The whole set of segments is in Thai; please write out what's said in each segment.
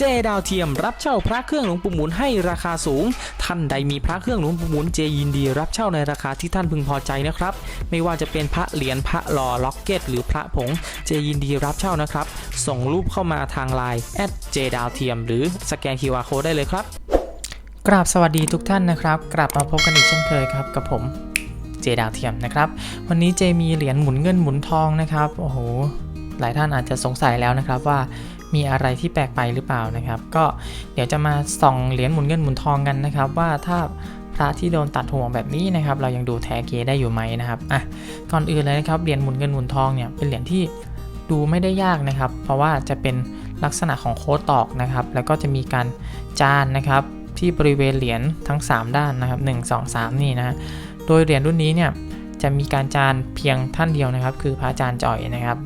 เจดาวเทียมรับเช่าพระเครื่องหลวงปู่หมุนให้ราคาสูง ท่านใดมีพระเครื่องหลวงปู่หมุนเจยินดี รับเช่าในราคาที่ท่านพึงพอใจนะครับ ไม่ว่าจะเป็นพระเหรียญพระหล่อล็อกเก็ต หรือพระผงเจยินดีรับเช่านะครับ ส่งรูปเข้ามาทางไลน์แอดเจดาวเทียมหรือสแกน QR Code ได้เลยครับ กราบสวัสดีทุกท่านนะครับกลับมาพบกันอีกเช่นเคยครับกับผมเจดาวเทียมนะครับวันนี้เจมีเหรียญหมุนเงินหมุนทองนะครับโอ้โหหลายท่านอาจจะสงสัยแล้วนะครับว่า มีอะไรที่แปลกไปหรือเปล่านะครับ ก็เดี๋ยวจะมาส่องเหรียญหมุนเงินหมุนทองกันนะครับ ว่าถ้าพระที่โดนตัดห่วงแบบนี้นะครับ เรายังดูแท้เกได้อยู่ไหมนะครับอะก่อนอื่นเลยนะครับเหรียญหมุนเงินหมุนทองเนี่ยเป็นเหรียญที่ดูไม่ได้ยากนะครับ เพราะว่าจะเป็นลักษณะของโค้ดตอกนะครับ แล้วก็จะมีการจานนะครับที่บริเวณเหรียญทั้ง 3 ด้านนะครับ1 2 3 นี่นะโดยเหรียญรุ่นนี้เนี่ยจะมีการจานเพียงท่านเดียวนะครับ คือพระอาจารย์จ่อยนะครับ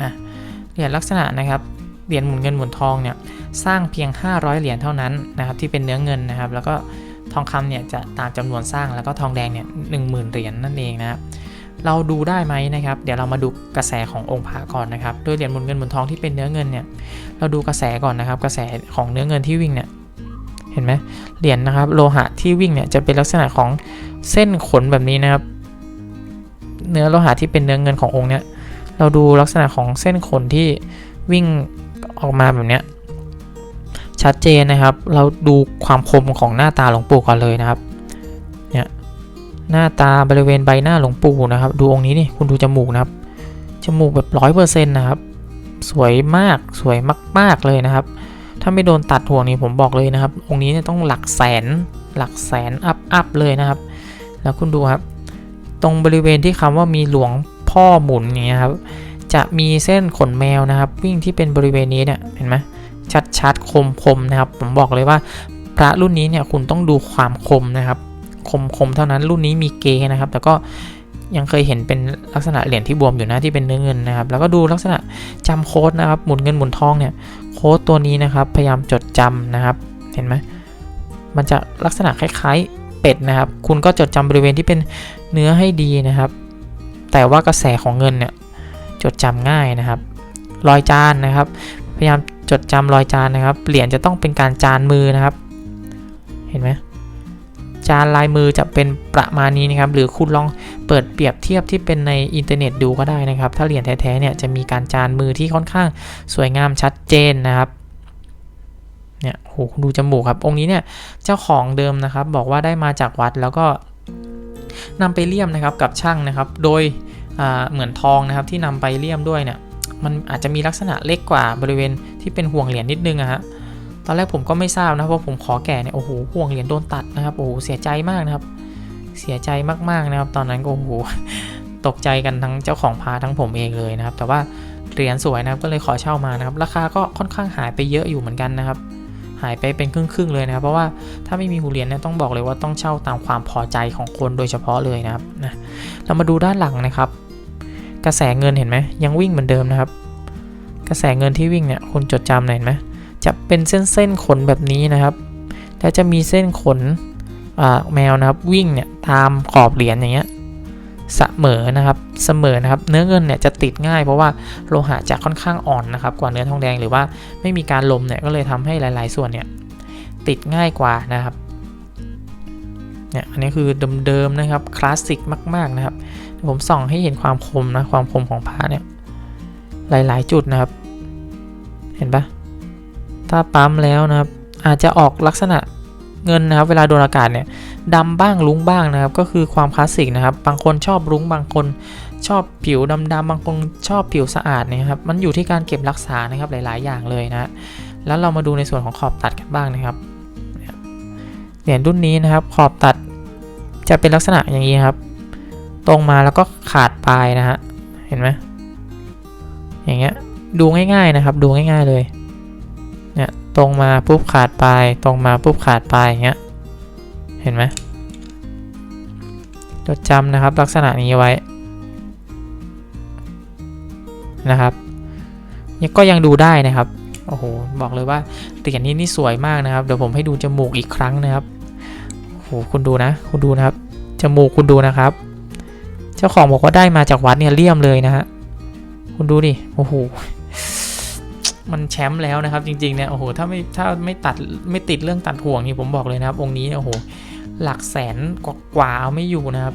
อะเหรียญลักษณะนะครับ เหรียญหมุนเงินหมุนทองเนี่ยสร้างเพียง 500 เหรียญเท่านั้นนะครับที่เป็นเนื้อเงินนะครับ แล้วก็ทองคำเนี่ยจะตามจำนวนสร้างแล้วก็ทองแดงเนี่ยหนึ่งหมื่นเหรียญนั่นเองนะครับเราดูได้ไหมนะครับ เดี๋ยวเรามาดูกระแสขององค์พระก่อนนะครับโดยเหรียญหมุนเงินหมุนทองที่เป็นเนื้อเงินเนี่ยเราดูกระแสก่อนนะครับ กระแสของเนื้อเงินที่วิ่งเนี่ยเห็นไหมเหรียญนะครับโลหะที่วิ่งเนี่ยจะเป็นลักษณะของเส้นขนแบบนี้นะครับ เนื้อโลหะที่เป็นเนื้อเงินขององค์เนี่ยเราดูลักษณะของเส้นขนที่วิ่ง ออกมาแบบเนี้ยชัดเจนนะครับ เราดูความคมของหน้าตาหลวงปู่ก่อนเลยนะครับเนี่ยหน้าตาบริเวณใบหน้าหลวงปู่นะครับ ดูองค์นี้นี่คุณดูจมูกนะครับจมูกแบบร้อยเปอร์เซ็นต์นะครับ สวยมากสวยมาก ๆเลยนะครับ ถ้าไม่โดนตัดห่วงนี่ผมบอกเลยนะครับ องค์นี้เนี่ยต้องหลักแสนหลักแสนอัพอัพเลยนะครับ แล้วคุณดูครับ ตรงบริเวณที่คำว่ามีหลวงพ่อหมุนเงี้ยครับ จะมีเส้นขนแมวนะครับ วิ่งที่เป็นบริเวณนี้เนี่ยเห็นไหมชัดชัดคมคมๆนะครับ ผมบอกเลยว่าพระรุ่นนี้เนี่ยคุณต้องดูความคมนะครับคมคมๆเท่านั้นรุ่นนี้มีเกนะครับ แต่ก็ยังเคยเห็นเป็นลักษณะเหรียญที่บวมอยู่นะที่เป็นเนื้อเงินนะครับ แล้วก็ดูลักษณะจำโค้ดนะครับ หมุนเงินหมุนทองเนี่ย โค้ดตัวนี้นะครับ พยายามจดจำนะครับ เห็นไหมมันจะลักษณะคล้ายๆเป็ดนะครับ คุณก็จดจำบริเวณที่เป็นเนื้อให้ดีนะครับ แต่ว่ากระแสของเงินเนี่ย จดจำง่ายนะครับ รอยจานนะครับ พยายามจดจำรอยจานนะครับ เหรียญจะต้องเป็นการจานมือนะครับ เห็นไหมจานลายมือจะเป็นประมาณนี้นะครับ หรือคุณลองเปิดเปรียบเทียบที่เป็นในอินเทอร์เน็ตดูก็ได้นะครับ ถ้าเหรียญแท้ๆเนี่ยจะมีการจานมือที่ค่อนข้างสวยงามชัดเจนนะครับเนี่ยโหดูจมูกครับ องค์นี้เนี่ยเจ้าของเดิมนะครับ บอกว่าได้มาจากวัดแล้วก็นำไปเลี่ยมนะครับกับช่างนะครับ โดย เหมือนทองนะครับที่นำไปเลี่ยมด้วยเนี่ยมันอาจจะมีลักษณะเล็กกว่าบริเวณที่เป็นห่วงเหรียญนิดนึงอะฮะตอนแรกผมก็ไม่ทราบนะเพราะผมขอแก่เนี่ยโอ้โหห่วงเหรียญโดนตัดนะครับโอ้โหเสียใจมากนะครับ เสียใจมากๆนะครับ ตอนนั้นก็โอ้โหตกใจกันทั้งเจ้าของพาทั้งผมเองเลยนะครับ แต่ว่าเหรียญสวยนะครับก็เลยขอเช่ามานะครับ ราคาก็ค่อนข้างหายไปเยอะอยู่เหมือนกันนะครับ หายไปเป็นครึ่งๆเลยนะครับ เพราะว่าถ้าไม่มีหูเหรียญเนี่ยต้องบอกเลยว่าต้องเช่าตามความพอใจของคนโดยเฉพาะเลยนะครับนะเรามาดูด้านหลังนะครับ กระแสเงินเห็นไหมยังวิ่งเหมือนเดิมนะครับ กระแสเงินที่วิ่งเนี่ยคุณจดจำหน่อยเห็นไหมจะเป็นเส้นเส้นขนแบบนี้นะครับแล้วจะมีเส้นขนแมวนะครับวิ่งเนี่ยตามขอบเหรียญอย่างเงี้ยเสมอนะครับเสมอนะครับ เนื้อเงินเนี่ยจะติดง่ายเพราะว่าโลหะจะค่อนข้างอ่อนนะครับ กว่าเนื้อทองแดงหรือว่าไม่มีการลมเนี่ยก็เลยทำให้หลาย ๆ ส่วนเนี่ยติดง่ายกว่านะครับ เนี่ยอันนี้คือเดิมๆนะครับคลาสสิกมาก ๆนะครับ ผมส่องให้เห็นความคมนะความคมของผ้าเนี่ยหลายๆ จุดนะครับ เห็นปะถ้าปั๊มแล้วนะครับ อาจจะออกลักษณะเงินนะครับ เวลาโดนอากาศเนี่ยดำบ้างลุ้งบ้างนะครับ ก็คือความคลาสสิกนะครับ บางคนชอบรุ้งบางคนชอบผิวดำๆบางคนชอบผิวสะอาดนะครับ มันอยู่ที่การเก็บรักษานะครับหลาย ๆ อย่างเลยนะ แล้วเรามาดูในส่วนของขอบตัดกันบ้างนะครับเหรียญรุ่นนี้นะครับ ขอบตัด จะเป็นลักษณะอย่างนี้ครับ ตรงมาแล้วก็ขาดปลายนะฮะ เห็นไหมอย่างเงี้ย ดูง่ายๆนะครับ ดูง่าย ๆเลย เนี่ย ตรงมาปุ๊บขาดปลาย ตรงมาปุ๊บขาดปลายอย่างเงี้ย เห็นไหมจดจำนะครับ ลักษณะนี้ไว้ นะครับยังก็ยังดูได้นะครับ โอ้โห บอกเลยว่าเหรียญนี้นี่สวยมากนะครับ เดี๋ยวผมให้ดูจมูกอีกครั้งนะครับ คุณดูนะ คุณดูนะครับ จมูกคุณดูนะครับ เจ้าของบอกว่าได้มาจากวัดเนี่ยเลี่ยมเลยนะฮะ คุณดูดิ โอ้โห มันแชมป์แล้วนะครับ จริงๆเนี่ย โอ้โห ถ้าไม่ ถ้าไม่ตัด ไม่ติดเรื่องตัดห่วงนี่ผมบอกเลยนะครับ องค์นี้เนี่ยโอ้โห หลักแสนกว่าวาเอาไม่อยู่นะครับ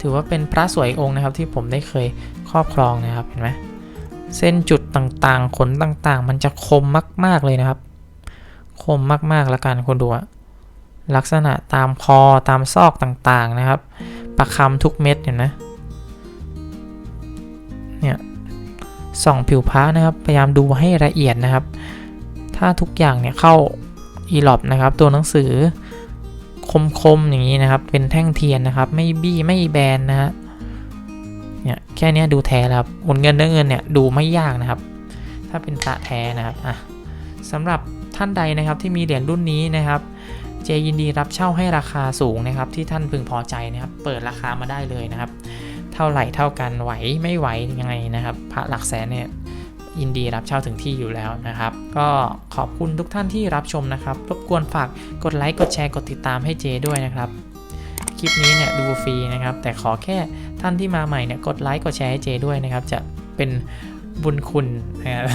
ถือว่าเป็นพระสวยองค์นะครับ ที่ผมได้เคยครอบครองนะครับ เห็นไหมเส้นจุดต่างๆ ขนต่างๆ มันจะคมมาก ๆ เลยนะครับ คมมากๆแล้วกันคนดูอะ ลักษณะตามคอตามซอกต่างๆนะครับ ประคำทุกเม็ดเห็นไหมเนี่ยส่องผิวพระนะครับ พยายามดูให้ละเอียดนะครับ ถ้าทุกอย่างเนี่ยเข้าอีลอบนะครับ ตัวหนังสือคมๆอย่างนี้นะครับ เป็นแท่งเทียนนะครับ ไม่บี้ไม่แบนนะฮะเนี่ยแค่นี้ดูแท้แล้วครับหมุนเงินเนื้อเงินเนี่ยดูไม่ยากนะครับ ถ้าเป็นพระแท้นะครับอะสำหรับท่านใดนะครับที่มีเหรียญรุ่นนี้นะครับ เจยินดีรับเช่าให้ราคาสูงนะครับ ที่ท่านพึงพอใจนะครับ เปิดราคามาได้เลยนะครับ เท่าไหร่เท่ากันไหวไม่ไหวยังไงนะครับ พระหลักแสนเนี่ยยินดีรับเช่าถึงที่อยู่แล้วนะครับ ก็ขอบคุณทุกท่านที่รับชมนะครับ รบกวนฝากกดไลค์กดแชร์กดติดตามให้เจด้วยนะครับ คลิปนี้เนี่ยดูฟรีนะครับ แต่ขอแค่ท่านที่มาใหม่เนี่ยกดไลค์กดแชร์ให้เจด้วยนะครับ จะเป็น บุญคุณนะครับ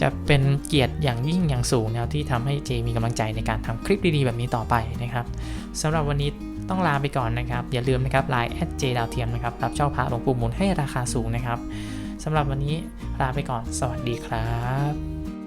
จะเป็นเกียรติอย่างยิ่งอย่างสูงนะครับที่ทำให้เจมีกำลังใจในการทำคลิปดีๆ แบบนี้ต่อไปนะครับสำหรับวันนี้ต้องลาไปก่อนนะครับ อย่าลืมนะครับไลน์แอดเจดาวเทียมนะครับรับเช่าพระหลวงปู่หมุนให้ราคาสูงนะครับสำหรับวันนี้ลาไปก่อนสวัสดีครับ